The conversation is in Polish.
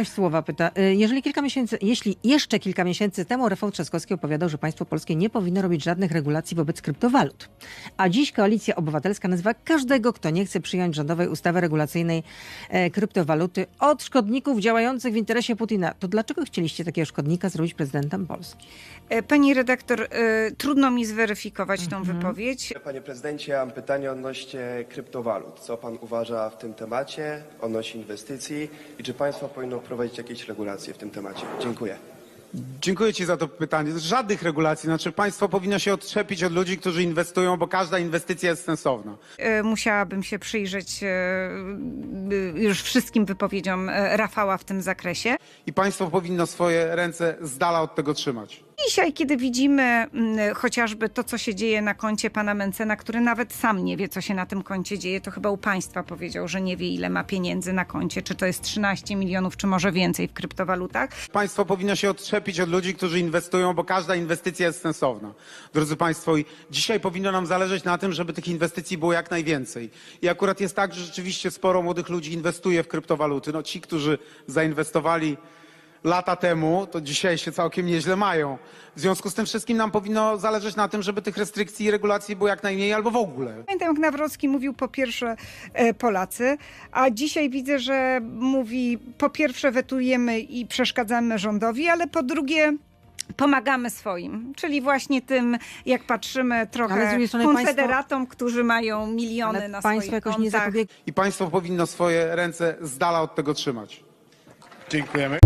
wolność słowa pyta. y, Jeżeli kilka miesięcy, jeśli jeszcze kilka miesięcy temu Rafał Trzaskowski opowiadał, że państwo polskie nie powinno robić żadnych regulacji wobec kryptowalut, a dziś Koalicja Obywatelska nazywa każdego, kto nie chce przyjąć rządowej ustawy regulacyjnej e, kryptowaluty od szkodników działających w interesie Putina, to dlaczego chcieliście takiego szkodnika zrobić prezydentem Polski? E, Pani redaktor, e, trudno mi zweryfikować tą wypowiedź. Panie prezydencie, mam pytanie odnośnie kryptowalut. Co pan uważa w tym temacie, odnośnie inwestycji i czy państwo powinno wprowadzić jakieś regulacje w tym temacie? Dziękuję. Dziękuję Ci za to pytanie. Żadnych regulacji. Znaczy państwo powinno się odczepić od ludzi, którzy inwestują, bo każda inwestycja jest sensowna. E, Musiałabym się przyjrzeć e, e, już wszystkim wypowiedziom Rafała w tym zakresie. I państwo powinno swoje ręce z dala od tego trzymać. Dzisiaj, kiedy widzimy mm, chociażby to, co się dzieje na koncie pana Mencena, który nawet sam nie wie, co się na tym koncie dzieje, to chyba u państwa powiedział, że nie wie, ile ma pieniędzy na koncie, czy to jest 13 milionów, czy może więcej w kryptowalutach. Państwo powinno się odczepić od ludzi, którzy inwestują, bo każda inwestycja jest sensowna. Drodzy Państwo, i dzisiaj powinno nam zależeć na tym, żeby tych inwestycji było jak najwięcej. I akurat jest tak, że rzeczywiście sporo młodych ludzi inwestuje w kryptowaluty. No ci, którzy zainwestowali lata temu, to dzisiaj się całkiem nieźle mają. W związku z tym wszystkim nam powinno zależeć na tym, żeby tych restrykcji i regulacji było jak najmniej albo w ogóle. Pamiętam, jak Nawrocki mówił po pierwsze e, Polacy, a dzisiaj widzę, że mówi po pierwsze wetujemy i przeszkadzamy rządowi, ale po drugie pomagamy swoim, czyli właśnie tym, jak patrzymy trochę konfederatom, którzy mają miliony Ale na państwo swoich jakoś nie kontach. zapobiega I państwo powinno swoje ręce z dala od tego trzymać. Dziękujemy.